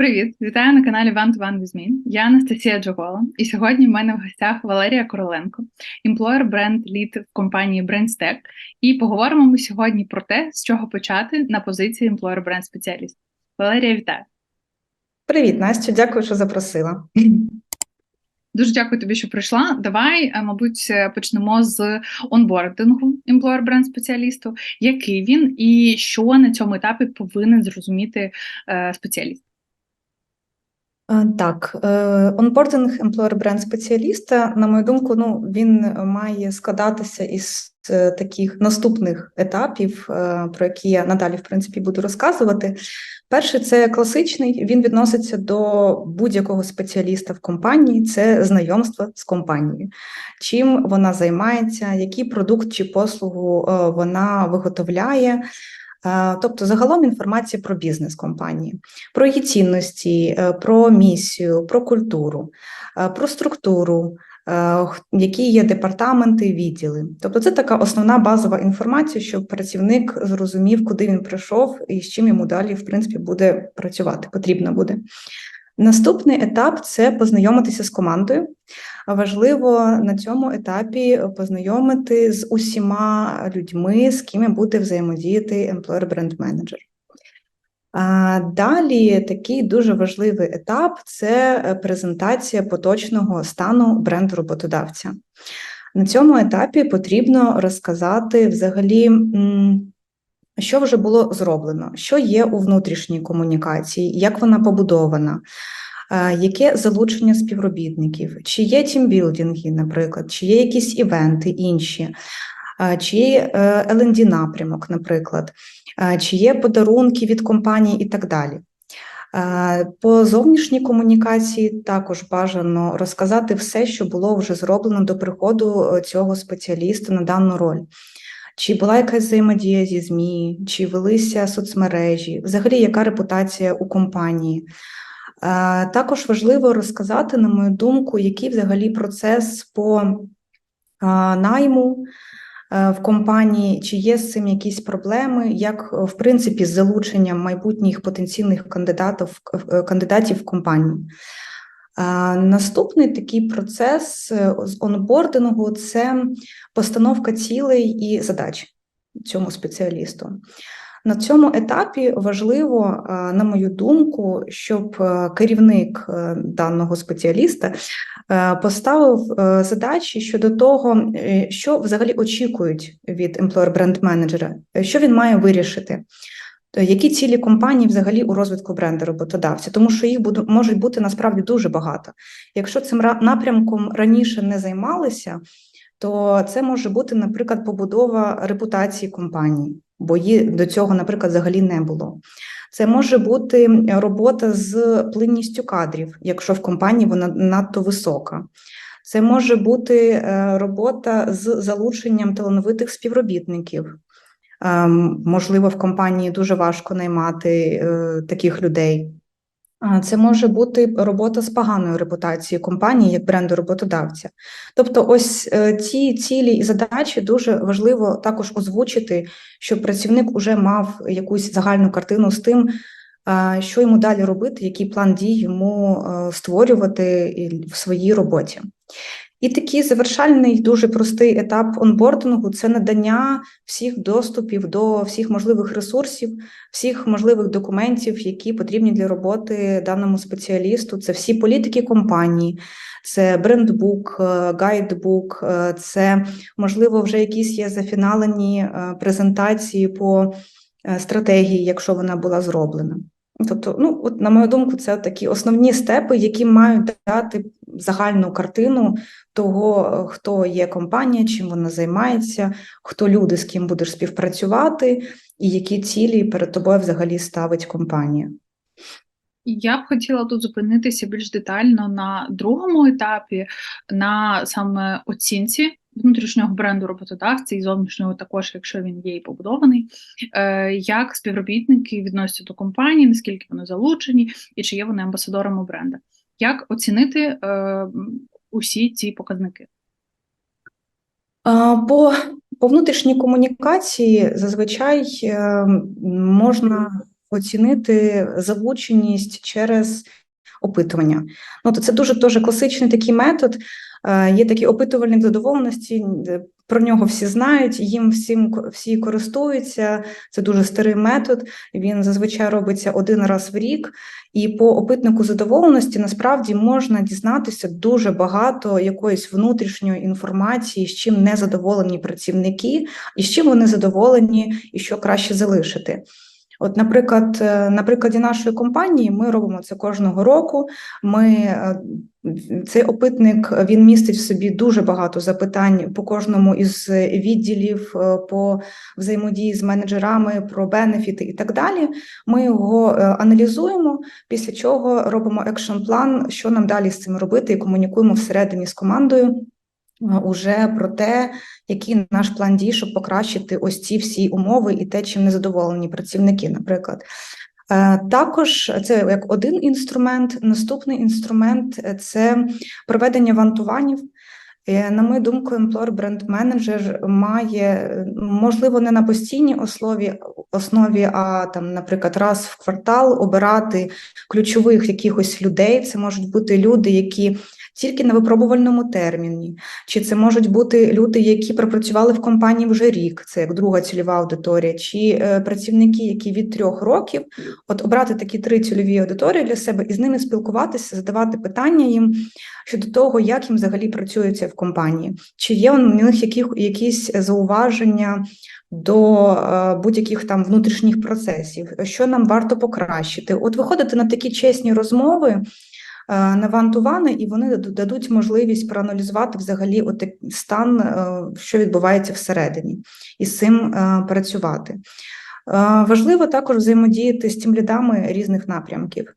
Привіт, вітаю на каналі One to One with Me. Я Анастасія Джогола, і сьогодні в мене в гостях Валерія Короленко, employer бренд лід в компанії BrandStack. І поговоримо ми сьогодні про те, з чого почати на позиції employer бренд спеціаліст. Валерія, вітаю! Привіт, Настю, дякую, що запросила. Дуже дякую тобі, що прийшла. Давай, е, мабуть, е, почнемо з онбордингу employer бренд спеціалісту. Який він і що на цьому етапі повинен зрозуміти е, спеціаліст? Е, Так, е, онбординг employer бренд спеціаліста, на мою думку, ну він має складатися із е, таких наступних етапів, про які я надалі в принципі буду розказувати. Перший це класичний, він відноситься до будь-якого спеціаліста в компанії, це знайомство з компанією, чим вона займається, який продукт чи послугу вона виготовляє. Е, Тобто, загалом інформація про бізнес компанії, про її цінності, е, про місію, про культуру, е, про структуру, які є департаменти, відділи. Тобто, це така основна базова інформація, щоб працівник зрозумів, куди він прийшов і з чим йому далі, в принципі, буде працювати, потрібно буде. Наступний етап це познайомитися з командою. Важливо на цьому етапі познайомити з усіма людьми, з ким буде взаємодіяти employer менеджер. А Далі такий дуже важливий етап це презентація поточного стану бренду роботодавця. На цьому етапі потрібно розказати взагалі, що вже було зроблено, що є у внутрішній комунікації, як вона побудована, е, яке залучення співробітників, чи є тімбілдинги, наприклад, чи є якісь івенти інші, е, чи є L&D напрямок, наприклад, е, чи є подарунки від компанії і так далі. Е, По зовнішній комунікації також бажано розказати все, що було вже зроблено до приходу е, цього спеціаліста на дану роль. Чи була якась взаємодія зі ЗМІ, чи велися соцмережі, взагалі, яка репутація у компанії. Е, Також важливо розказати, на мою думку, який взагалі процес по е, найму е, в компанії, чи є з цим якісь проблеми, як в принципі з залученням майбутніх потенційних кандидатів, кандидатів в компанію. Наступний такий процес е, з онбордингу це постановка цілей і задач цьому спеціалісту. На цьому етапі важливо, е, на мою думку, щоб е, керівник даного спеціаліста поставив задачі щодо того, що взагалі очікують від employer бренд менеджера, що він має вирішити. Е, Які цілі компанії взагалі у розвитку бренду роботодавця, тому що їх буду, можуть бути насправді дуже багато. Якщо цим напрямком раніше не займалися, то це може бути, наприклад, побудова репутації компанії, бо її до цього, наприклад, взагалі не було. Це може бути робота з плинністю кадрів, якщо в компанії вона надто висока. Це може бути е, робота з залученням талановитих співробітників. Ем, Можливо, в компанії дуже важко наймати е, таких людей. Це може бути робота з поганою репутацією компанії як бренду роботодавця. Тобто, ось е, ці цілі і задачі дуже важливо також озвучити, щоб працівник уже мав якусь загальну картину з тим, що йому далі робити, який план дій йому е, створювати в своїй роботі. І такий завершальний дуже простий етап онбордингу це надання всіх доступів до всіх можливих ресурсів, всіх можливих документів, які потрібні для роботи даному спеціалісту. Це всі політики компанії, це брендбук, е, гайдбук, е, це можливо вже якісь є зафіналені е, презентації по стратегії, якщо вона була зроблена. Тобто, ну от на мою думку, це такі основні степи, які мають дати загальну картину того, хто є компанія, чим вона займається, хто люди, з ким будеш співпрацювати, і які цілі перед тобою взагалі ставить компанія. Я б хотіла тут зупинитися більш детально на другому етапі, на саме оцінці внутрішнього бренду роботодавця і зовнішнього також, якщо він є і побудований, е, як співробітники відносяться до компанії, наскільки вони залучені, і чи є вони амбасадорами бренду. Як оцінити е, усі ці показники? По, по внутрішній комунікації зазвичай е, можна оцінити залученість через опитування. Ну, то це дуже дуже класичний такий метод. Е, Є такий опитувальник задоволеності, е, про нього всі знають, їм всім всі користуються. Це дуже старий метод. Він зазвичай робиться один раз в рік. І по опитнику задоволеності насправді можна дізнатися дуже багато якоїсь внутрішньої інформації, з чим не задоволені працівники, і з чим вони задоволені, і що краще залишити. От, наприклад, е, на прикладі нашої компанії ми робимо це кожного року. Ми е, цей опитник він містить в собі дуже багато запитань по кожному із відділів, е, по взаємодії з менеджерами, про бенефіти і так далі. Ми його аналізуємо, після чого робимо екшн план, що нам далі з цим робити, і комунікуємо всередині з командою. Е, Уже про те, який наш план дій, щоб покращити ось ці всі умови і те, чим не задоволені працівники, наприклад. Е, Також це як один інструмент. Наступний інструмент е, це проведення вантуванів. На мою думку, employer бренд менеджер має можливо не на постійній основі, основі, а там, наприклад, раз в квартал обирати ключових якихось людей. Це можуть бути люди, які тільки на випробувальному терміні, чи це можуть бути люди, які пропрацювали в компанії вже рік, це як друга цільова аудиторія, чи е, працівники, які від трьох років, от обрати такі три цільові аудиторії для себе і з ними спілкуватися, задавати питання їм щодо того, як їм взагалі працюється в компанії, чи є у них яких, якісь зауваження до е, будь-яких там внутрішніх процесів, що нам варто покращити. От виходити на такі чесні розмови е, і вони дадуть можливість проаналізувати взагалі от стан, е, що відбувається всередині, і з цим е, працювати. Важливо також взаємодіяти з тим лідами різних напрямків,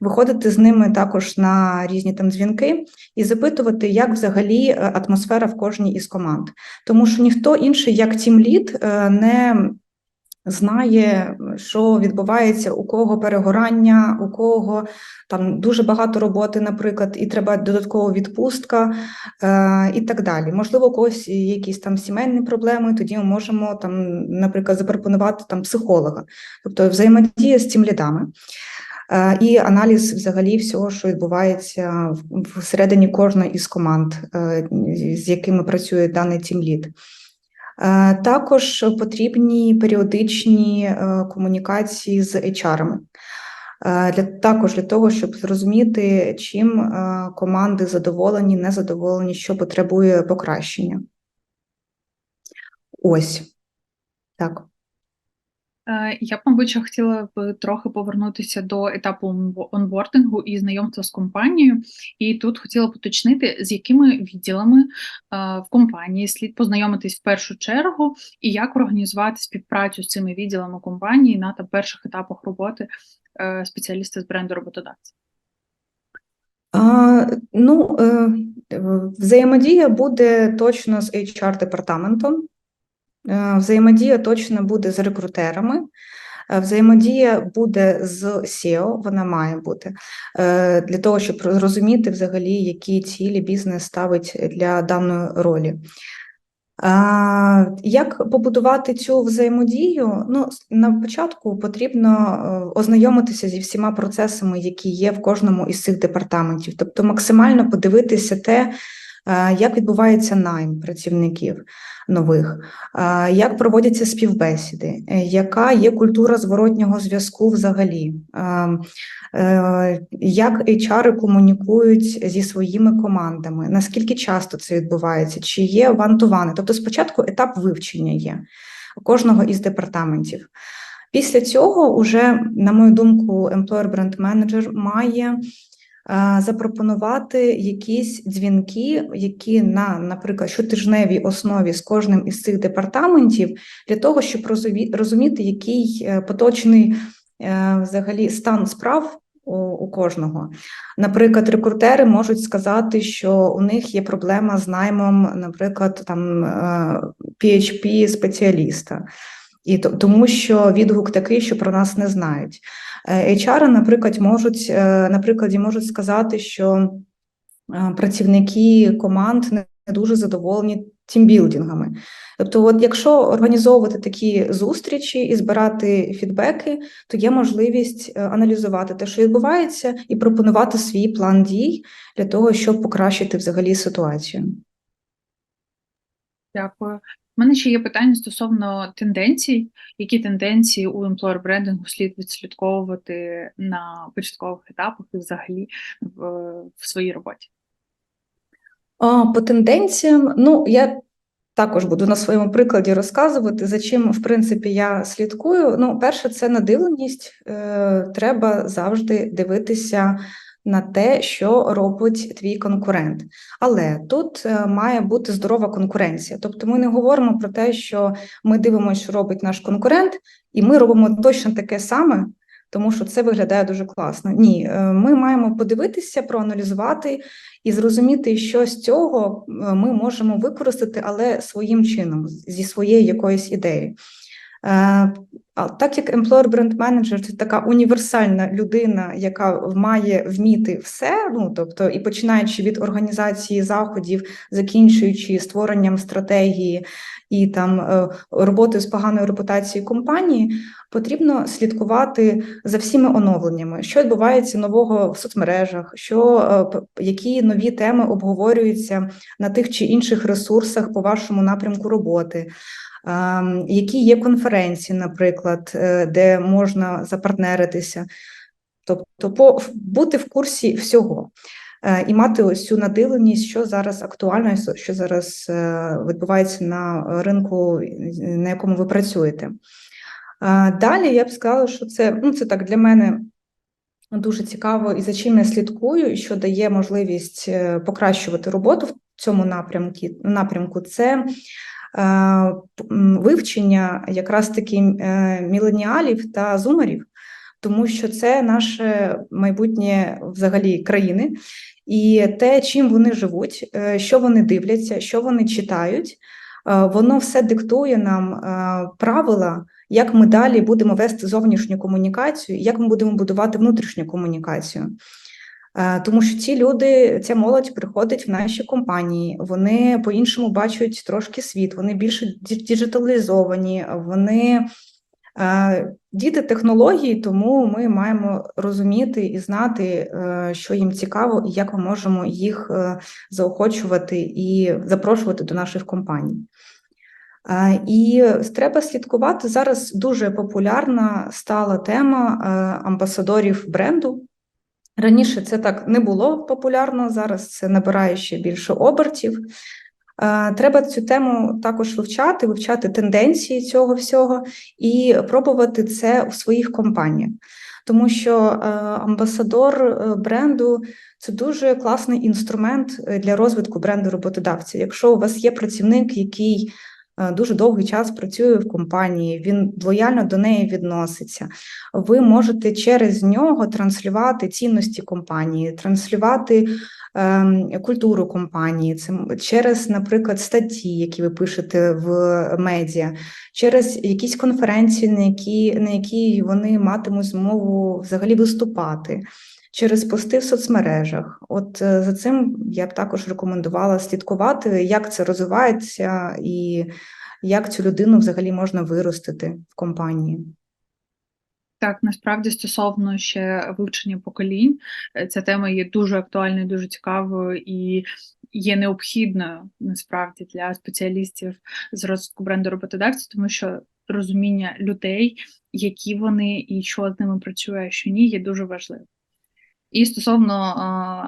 виходити з ними також на різні там дзвінки і запитувати, як взагалі атмосфера в кожній із команд. Тому що ніхто інший, як тім лід, не знає, що відбувається, у кого перегорання, у кого там дуже багато роботи, наприклад, і треба додаткова відпустка е, і так далі. Можливо, у когось є якісь там сімейні проблеми, тоді ми можемо там, наприклад, запропонувати там психолога, тобто взаємодія з цим лідами. Е, І аналіз взагалі всього, що відбувається всередині кожної із команд, е, з якими працює даний тімлід. Е, Також потрібні періодичні е, комунікації з HR-ами. Е, Для також для того, щоб зрозуміти, чим команди задоволені, незадоволені, що потребує покращення. Ось так. Е, Я б, мабуть, хотіла б трохи повернутися до етапу онбордингу і знайомства з компанією. І тут хотіла б уточнити, з якими відділами е, в компанії слід познайомитись в першу чергу, і як організувати співпрацю з цими відділами компанії на там, перших етапах роботи е, спеціаліста з бренду роботодавця. А, ну, взаємодія буде точно з HR-департаментом, взаємодія точно буде з рекрутерами, е, взаємодія буде з SEO, вона має бути, е, для того, щоб зрозуміти взагалі, які цілі бізнес ставить для даної ролі. Як побудувати цю взаємодію? Ну, на початку потрібно е, ознайомитися зі всіма процесами, які є в кожному із цих департаментів, тобто максимально подивитися те, е, як відбувається найм працівників нових, як проводяться співбесіди, е, яка є культура зворотнього зв'язку взагалі, е, як HR комунікують зі своїми командами, наскільки часто це відбувається, чи є вантувани. Тобто спочатку етап вивчення є кожного із департаментів. Після цього, уже, на мою думку, employer brand manager має запропонувати якісь дзвінки, які на, наприклад, щотижневій основі з кожним із цих департаментів, для того, щоб розумі- розуміти, який е, поточний е, взагалі стан справ у, кожного. Наприклад, рекрутери можуть сказати, що у них є проблема з наймом, наприклад, там php спеціаліста. І то- тому що відгук такий, що про нас не знають. HR, наприклад, можуть, е, наприклад, можуть сказати, що е, працівники команд не дуже задоволені тімбілдингами. Тобто, от якщо організовувати такі зустрічі і збирати фідбеки, то є можливість е, аналізувати те, що відбувається, і пропонувати свій план дій для того, щоб покращити взагалі ситуацію. Дякую. Мене ще є питання стосовно тенденцій. Які тенденції у employer брендингу слід відслідковувати на початкових етапах і взагалі в, в своїй роботі? По тенденціям, ну я також буду на своєму прикладі розказувати, за чим, в принципі, я слідкую. Ну, перше, це надивленість. Е, Треба завжди дивитися на те, що робить твій конкурент. Але тут е, має бути здорова конкуренція. Тобто, ми не говоримо про те, що ми дивимося, що робить наш конкурент, і ми робимо точно таке саме. Тому що це виглядає дуже класно. Ні, е, ми маємо подивитися, проаналізувати і зрозуміти, що з цього е, ми можемо використати, але своїм чином, зі своєї якоїсь ідеї. Так як employer бренд менеджер це така універсальна людина, яка має вміти все, ну тобто і починаючи від організації заходів, закінчуючи створенням стратегії і там е, роботи з поганою репутацією компанії, потрібно слідкувати за всіми оновленнями, що відбувається нового в соцмережах, що е, які нові теми обговорюються на тих чи інших ресурсах по вашому напрямку роботи. Які є конференції, наприклад, е, де можна запартнеритися, тобто по, бути в курсі всього е, і мати ось цю надиленість, що зараз актуально, що зараз відбувається на ринку, на якому ви працюєте. Далі я б сказала, що це ну, це так для мене дуже цікаво і за чим я слідкую, що дає можливість покращувати роботу в цьому напрямку. напрямку це Е, вивчення якраз таки е, міленіалів та зумерів, тому що це наше майбутнє взагалі країни, і те, чим вони живуть, е, що вони дивляться, що вони читають, воно все диктує нам правила. Як ми далі будемо вести зовнішню комунікацію, як ми будемо будувати внутрішню комунікацію? Е, тому що ці люди, ця молодь приходить в наші компанії, вони по-іншому бачать трошки світ, вони більше діджиталізовані, вони е, діти технології, тому ми маємо розуміти і знати, е, що їм цікаво, і як ми можемо їх заохочувати і запрошувати до наших компаній. І треба слідкувати зараз. Дуже популярна стала тема амбасадорів бренду. Раніше це так не було популярно, зараз це набирає ще більше обертів. Треба цю тему також вивчати, вивчати тенденції цього всього і пробувати це у своїх компаніях. Тому що амбасадор е, бренду це дуже класний інструмент е, для розвитку бренду роботодавця. Якщо у вас є працівник, який Е, дуже довгий час працює в компанії, він лояльно до неї відноситься. Ви можете через нього транслювати цінності компанії, транслювати ем, культуру компанії, це через, наприклад, статті, які ви пишете в медіа, через якісь конференції, на які, на які вони матимуть змогу взагалі виступати через пости в соцмережах. От е, за цим я б також рекомендувала слідкувати, як це розвивається і як цю людину взагалі можна виростити в компанії. Так, насправді стосовно ще вивчення поколінь, е, ця тема є дуже актуальною, дуже цікавою і є необхідною насправді для спеціалістів з розвитку бренду роботодавців, тому що розуміння людей, які вони і що з ними працює, а що ні, є дуже важливим. І стосовно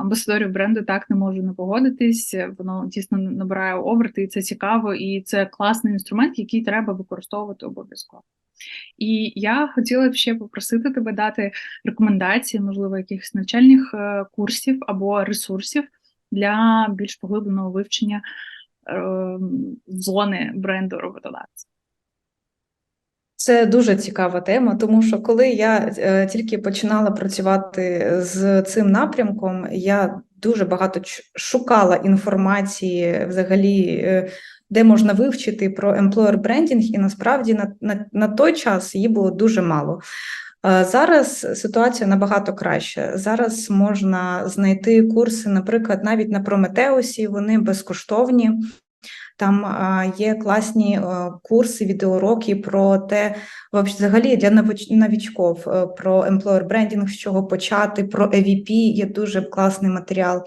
амбасадорів бренду, так не можу не погодитись. Воно дійсно набирає оберти, і це цікаво, і це класний інструмент, який треба використовувати обов'язково. І я хотіла б ще попросити тебе дати рекомендації, можливо, якихось навчальних е, курсів або ресурсів для більш поглибленого вивчення ем, зони бренду роботодавця. Це дуже цікава тема, тому що коли я е, тільки починала працювати з цим напрямком, я дуже багато шукала інформації взагалі, е, де можна вивчити про employer брендінг, і насправді на, на, на той час її було дуже мало. Зараз ситуація набагато краща. Зараз можна знайти курси, наприклад, навіть на Прометеусі, вони безкоштовні. Там є класні е, курси, відеоуроки про те, взагалі для нович- е, про employer branding, з чого почати, про EVP є дуже класний матеріал.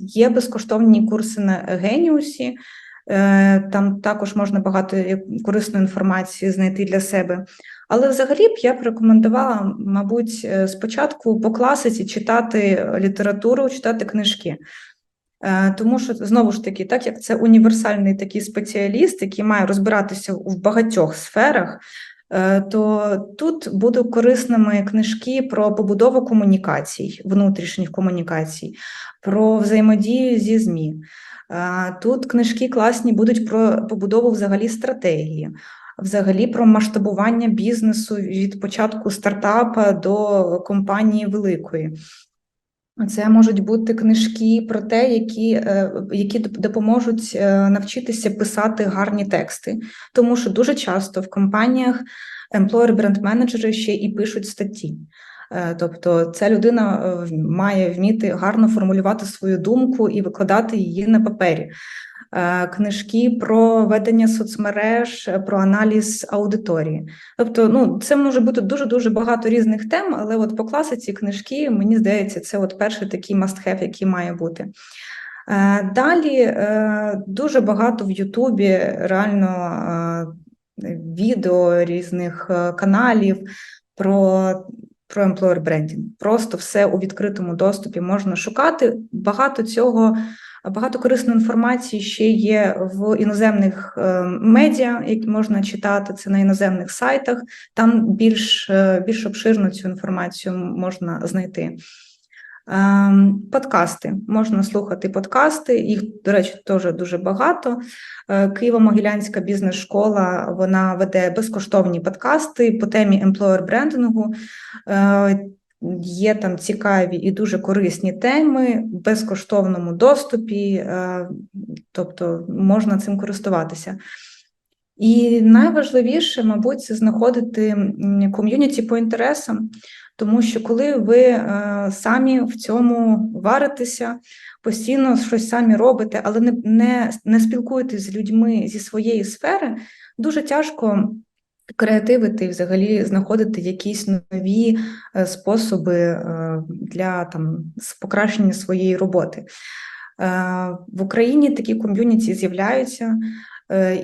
Є безкоштовні курси на Геніусі. Е, Там також можна багато корисної інформації знайти для себе. Але взагалі б я б рекомендувала, мабуть, спочатку по класиці читати літературу, читати книжки. Е, Тому що знову ж таки, так як це універсальний такий спеціаліст, який має розбиратися в багатьох сферах, е, то тут будуть корисними книжки про побудову комунікацій, внутрішніх комунікацій, про взаємодію зі ЗМІ. Е, Тут книжки класні будуть про побудову взагалі стратегії, взагалі про масштабування бізнесу від початку стартапа до компанії великої. Це можуть бути книжки про те, які, е, які допоможуть е, навчитися писати гарні тексти, тому що дуже часто в компаніях employer бренд менеджери ще і пишуть статті. Е, Тобто ця людина має вміти гарно формулювати свою думку і викладати її на папері. Е, Книжки про ведення соцмереж, е, про аналіз аудиторії. Тобто, ну, це може бути дуже-дуже багато різних тем, але от по класиці книжки, мені здається, це от перший такий must-have, який має бути. Е, Далі дуже багато в Ютубі реально відео різних каналів про, про employer брендінг. Просто все у відкритому доступі можна шукати. Багато цього, багато корисної інформації ще є в іноземних е, медіа, які можна читати це на іноземних сайтах. Там більш, е, більш обширно цю інформацію можна знайти. Ем, Подкасти можна слухати подкасти, їх, до речі, теж дуже багато. Е, Києво-Могилянська бізнес-школа вона веде безкоштовні подкасти по темі employer брендингу. Є там цікаві і дуже корисні теми в безкоштовному доступі, е, тобто можна цим користуватися. І найважливіше, мабуть, це знаходити ком'юніті по інтересам, тому що коли ви е, самі в цьому варитеся, постійно щось самі робите, але не, не, не спілкуєтесь з людьми зі своєї сфери, дуже тяжко креативити і взагалі знаходити якісь нові е, способи е, для там, покращення своєї роботи. Е, В Україні такі ком'юніті з'являються.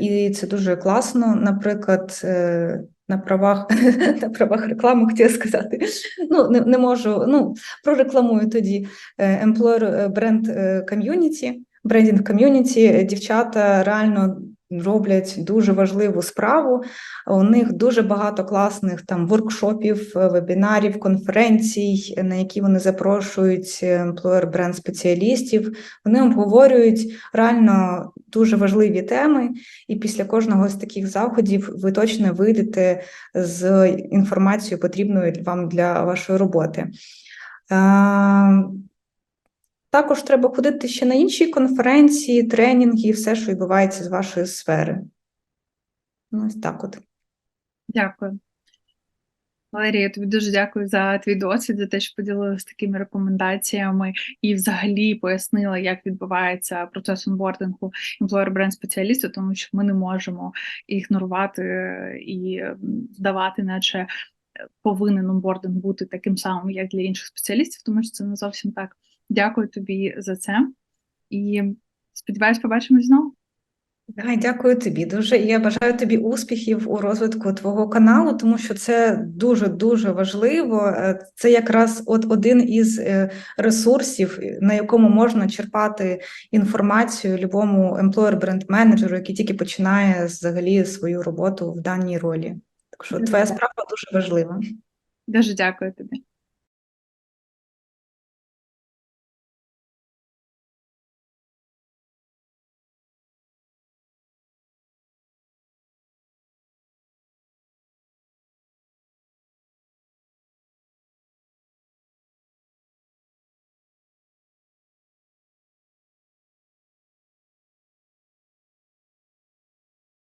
І це дуже класно. Наприклад, на правах на правах реклами хотіла сказати. Ну, не, не можу. Ну, прорекламую тоді Employer бренд ком'юніті, брендінг ком'юніті. Дівчата реально роблять дуже важливу справу. У них дуже багато класних там воркшопів, е, вебінарів, конференцій, на які вони запрошують employer бренд спеціалістів. Вони обговорюють реально дуже важливі теми, і після кожного з таких заходів ви точно вийдете з інформацією, потрібною вам для вашої роботи. Також треба ходити ще на інші конференції, тренінги, і все, що відбувається з вашої сфери. Ну, ось так от. Дякую. Валерія, тобі дуже дякую за твій досвід, за те, що поділилася такими рекомендаціями і взагалі пояснила, як відбувається процес онбордингу employer бренд спеціаліста, тому що ми не можемо ігнорувати і здавати, наче повинен онбординг бути таким самим, як для інших спеціалістів, тому що це не зовсім так. Дякую тобі за це і сподіваюсь, побачимось знову. Да, дякую тобі дуже. І я бажаю тобі успіхів у розвитку твого каналу, тому що це дуже дуже важливо. Е, Це якраз от один із е, ресурсів, на якому можна черпати інформацію любому employer бренд менеджеру, який тільки починає взагалі свою роботу в даній ролі. Так що Дуже твоя справа дуже важлива. Дуже дякую тобі.